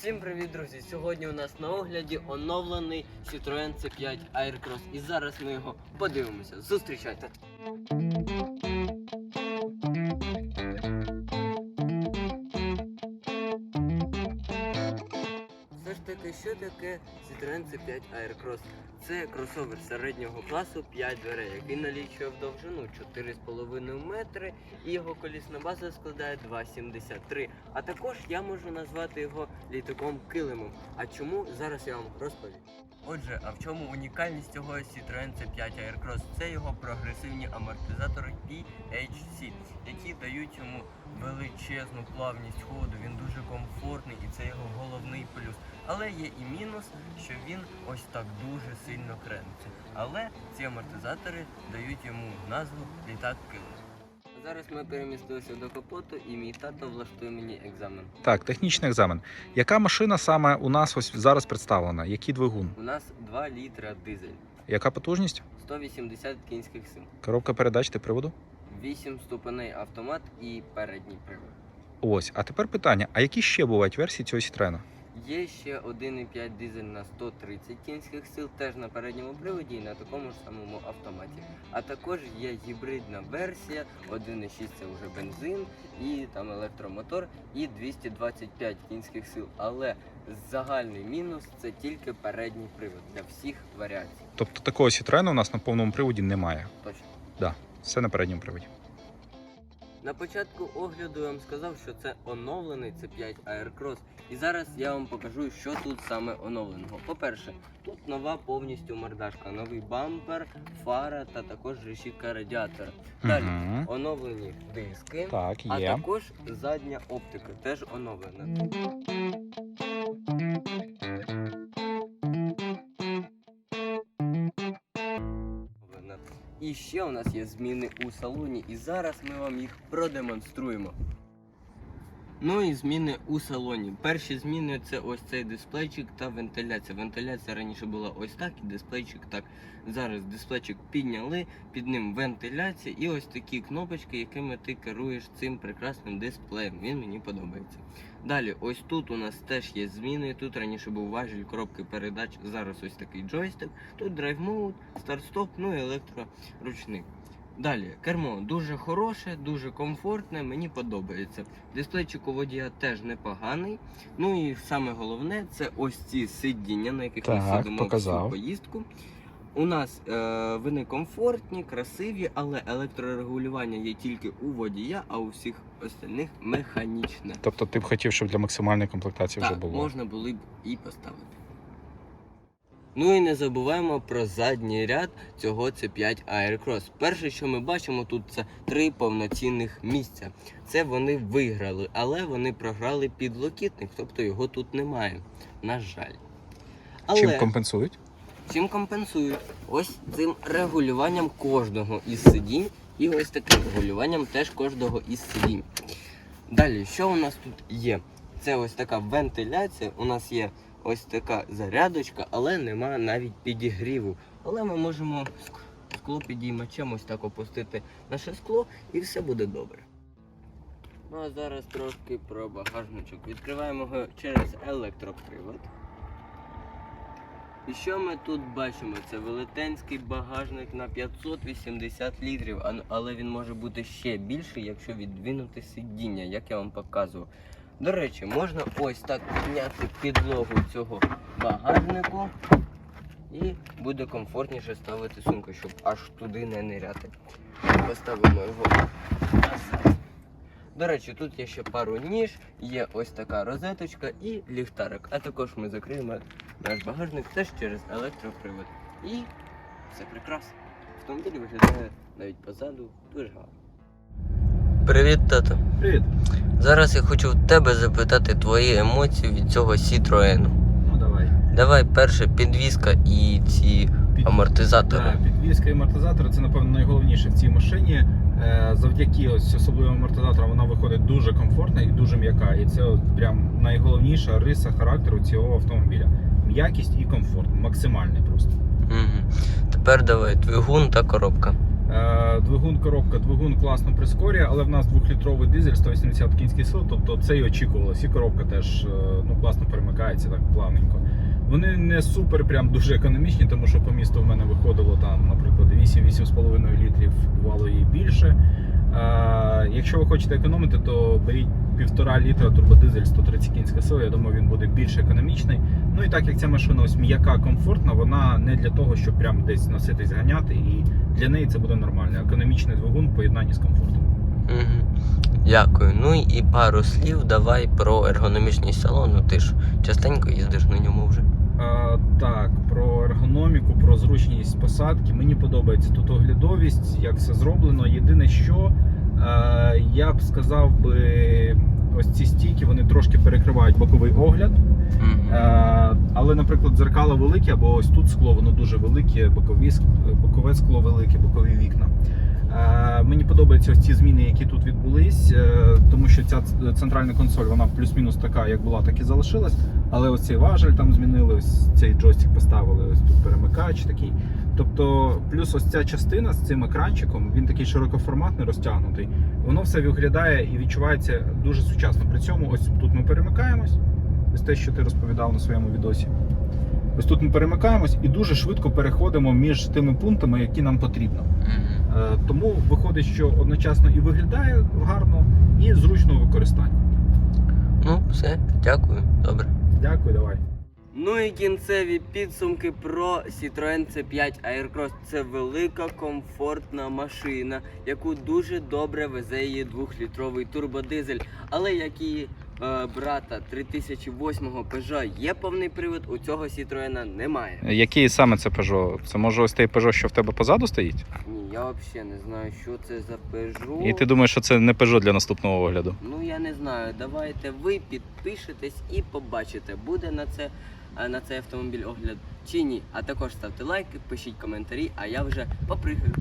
Всім привіт, друзі! Сьогодні у нас на огляді оновлений Citroen C5 Aircross. І зараз ми його подивимося. Зустрічайте! Все що таке Citroen C5 Aircross? Це кросовер середнього класу 5 дверей, який налічує в довжину 4,5 метри і його колісна база складає 2,73. А також я можу назвати його літаком килимом. А чому зараз я вам розповім. Отже, а в чому унікальність цього Citroen C5 Aircross? Це його прогресивні амортизатори PHC, які дають йому величезну плавність ходу. Він дуже комфортний і це його головний плюс. Але є і мінус, що він ось так дуже сильно крениться. Але ці амортизатори дають йому назву літак килим. Зараз ми перемістилися до капоту, і мій тато влаштує мені екзамен. Так, технічний екзамен. Яка машина саме у нас ось зараз представлена? Який двигун? У нас 2 літра дизель, Яка потужність? 180 кінських сил, Коробка передач та приводу? 8 ступеней автомат і передній привод. Ось. А тепер питання: а які ще бувають версії цього Citroen? Є ще 1,5 дизель на 130 кінських сил, теж на передньому приводі і на такому ж самому автоматі. А також є гібридна версія, 1,6 це вже бензин, і там електромотор, і 225 кінських сил. Але загальний мінус це тільки передній привод для всіх варіацій. Тобто такого Citroen у нас на повному приводі немає. Точно. Все на передньому приводі. На початку огляду я вам сказав, що це оновлений C5 Aircross. І зараз я вам покажу, що тут саме оновленого. По-перше, тут нова повністю мордашка, новий бампер, фара та також решітка радіатора. Далі оновлені диски, Так, а також задня оптика теж оновлена. І ще у нас є зміни у салоні, і зараз ми вам їх продемонструємо. Ну і зміни у салоні. Перші зміни це ось цей дисплейчик та вентиляція. Вентиляція раніше була ось так, і дисплейчик так. Зараз дисплейчик підняли, під ним вентиляція і ось такі кнопочки, якими ти керуєш цим прекрасним дисплеєм. Він мені подобається. Далі, ось тут у нас теж є зміни. Тут раніше був важіль коробки передач, зараз ось такий джойстик. Тут драйв мод, старт-стоп, ну і електроручник. Далі, кермо дуже хороше, дуже комфортне, мені подобається. Дисплейчик у водія теж непоганий. Ну і саме головне це ось ці сидіння, на яких ми сидимо показав. всю поїздку. У нас е, вони комфортні, красиві, але електрорегулювання є тільки у водія, а у всіх остальних механічне. Тобто ти б хотів, щоб для максимальної комплектації вже Так, було. можна було б і поставити. Ну і не забуваємо про задній ряд цього C5 Aircross. Перше, що ми бачимо тут, це три повноцінних місця. Це вони виграли, але вони програли підлокітник, тобто його тут немає. На жаль. Але Чим компенсують? чим компенсують? Ось цим регулюванням кожного із сидінь і ось таким регулюванням теж кожного із сидінь. Далі, що у нас тут є? Це ось така вентиляція. У нас є ось така зарядочка, але нема навіть підігріву. Але ми можемо скло підіймачем ось так опустити наше скло і все буде добре. Ну а зараз трошки про багажничок. Відкриваємо його через електропривод. І що ми тут бачимо? Це велетенський багажник на 580 літрів, але він може бути ще більший, якщо віддвинути сидіння, як я вам показував. До речі, можна ось так підняти підлогу цього багажнику і буде комфортніше ставити сумку, щоб аж туди не ниряти. Поставимо його. До речі, тут є ще пару ніж, є ось така розеточка і ліхтарик. А також ми закриємо наш багажник теж через електропривод. І все прекрасно. Автомобіль виглядає навіть позаду дуже гарно. Привіт, тато. Привіт. Зараз я хочу в тебе запитати твої емоції від цього Citroen. Ну давай. Давай перше підвізка і ці Під... амортизатори. Да, підвізка і амортизатори це, напевно, найголовніше в цій машині. Е, Завдяки ось особливим амортизаторам вона виходить дуже комфортна і дуже м'яка. І це от прям найголовніша риса характеру цього автомобіля. М'якість і комфорт. Максимальний просто. Угу. Тепер давай двигун та коробка. Е, Двигун, коробка, двигун класно прискорює, але в нас двохлітровий дизель 180 кінських сил, тобто це і очікувалось. І коробка теж е, ну, класно перемикається так плавненько. Вони не супер прям дуже економічні, тому що по місту в мене виходило там, наприклад, 8-8,5 літрів, бувало і більше. Якщо ви хочете економити, то беріть півтора літра турбодизель 130 кінська сила. Я думаю, він буде більш економічний. Ну і так як ця машина ось м'яка, комфортна, вона не для того, щоб прям десь носитись ганяти, і для неї це буде нормально. Економічний двигун в поєднанні з комфортом. Угу. Дякую. Ну і пару слів давай про ергономічність салону. Ти ж частенько їздиш на ньому вже. А, так, про ергономіку, про зручність посадки. Мені подобається тут оглядовість, як все зроблено. Єдине, що я б сказав би, ось ці стійки вони трошки перекривають боковий огляд. Е, але, наприклад, дзеркало велике, або ось тут скло, воно дуже велике, бокові, бокове скло велике, бокові вікна. Е, мені подобаються ось ці зміни, які тут відбулись, е, тому що ця центральна консоль, вона плюс-мінус така, як була, так і залишилась. Але ось цей важель там змінили, ось цей джойстик поставили, ось тут перемикач такий. Тобто, плюс ось ця частина з цим екранчиком, він такий широкоформатний, розтягнутий. Воно все виглядає і відчувається дуже сучасно. При цьому ось тут ми перемикаємось. Ось те, що ти розповідав на своєму відосі. Ось тут ми перемикаємось і дуже швидко переходимо між тими пунктами, які нам потрібно. Е, Тому виходить, що одночасно і виглядає гарно, і зручно у використанні. Ну, все, дякую, добре. Дякую, давай. Ну і кінцеві підсумки про Citroen C5 Aircross. Це велика комфортна машина, яку дуже добре везе її двохлітровий турбодизель. Але як і е, брата 3008-го Peugeot є повний привід, у цього Citroen немає. Який саме це Peugeot? Це може ось той Peugeot, що в тебе позаду стоїть? Ні, я взагалі не знаю, що це за Peugeot. І ти думаєш, що це не Peugeot для наступного огляду? Ну я не знаю. Давайте ви підпишетесь і побачите, буде на це е, на цей автомобіль огляд чи ні. А також ставте лайки, пишіть коментарі, а я вже попригаю.